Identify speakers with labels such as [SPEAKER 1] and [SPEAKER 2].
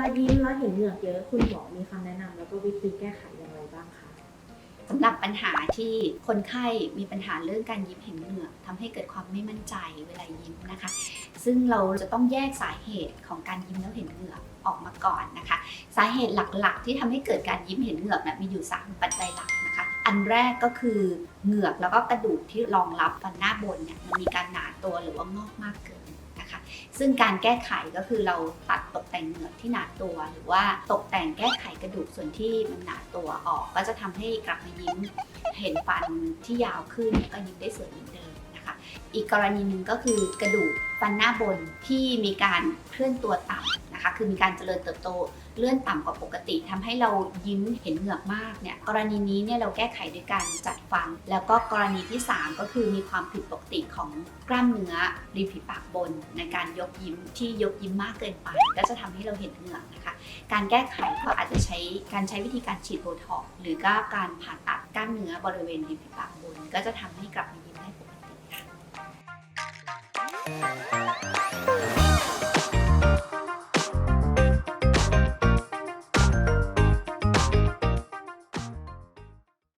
[SPEAKER 1] ายิ้มแล้วเห็นเหงือกเยอะคุณหมอมีคำแนะนำแล้วก็วิธีแก้ไขอย่างไรบ้างคะ
[SPEAKER 2] สำหรับปัญหาที่คนไข้มีปัญหาเรื่องการยิ้มเห็นเหงือกทำให้เกิดความไม่มั่นใจเวลายิ้มนะคะ ซึ่งเราจะต้องแยกสาเหตุของการยิ้มแล้วเห็นเหงือกออกมาก่อนนะคะ สาเหตุหลักๆ ที่ทำให้เกิดการยิ้มเห็นเหงือกนะมีอยู่ 3 ปัจจัยหลักนะคะ อันแรกก็คือเหงือกแล้วก็กระดูกที่รองรับฟันหน้าบนเนี่ยมันมีการหนาตัวหรือว่างอกมากเกิน คะซึ่งการแก้ไขก็คือเราตัดตกแต่งเหงือกที่หนาตัว หรือว่าตกแต่งแก้ไขกระดูกส่วนที่มันหนาตัวออก ก็จะทำให้กลับมายิ้มเห็นฟันที่ยาวขึ้นก็ยิ้มได้สวยเหมือนเดิมนะคะอีกกรณีหนึ่งก็คือกระดูกฟันหน้าบนที่มีการเคลื่อนตัวต่ำ นะคะ คือมีการเจริญเติบโตเลื่อนต่ำกว่าปกติทำให้เรายิ้มเห็นเหงือกมากเนี่ยกรณีนี้เนี่ยเราแก้ไขด้วยการจัดฟัน แล้วก็กรณีที่ 3 ก็คือมีความผิดปกติของกล้ามเนื้อริมฝีปากบน ในการยกยิ้มที่ยกยิ้มมากเกินไป ก็จะทำให้เราเห็นเหงือกนะคะ การแก้ไขก็อาจจะใช้การใช้วิธีการฉีดโบท็อกหรือก็การผ่าตัดกล้ามเนื้อบริเวณริมฝีปากบน ก็จะทำให้กลับมายิ้มได้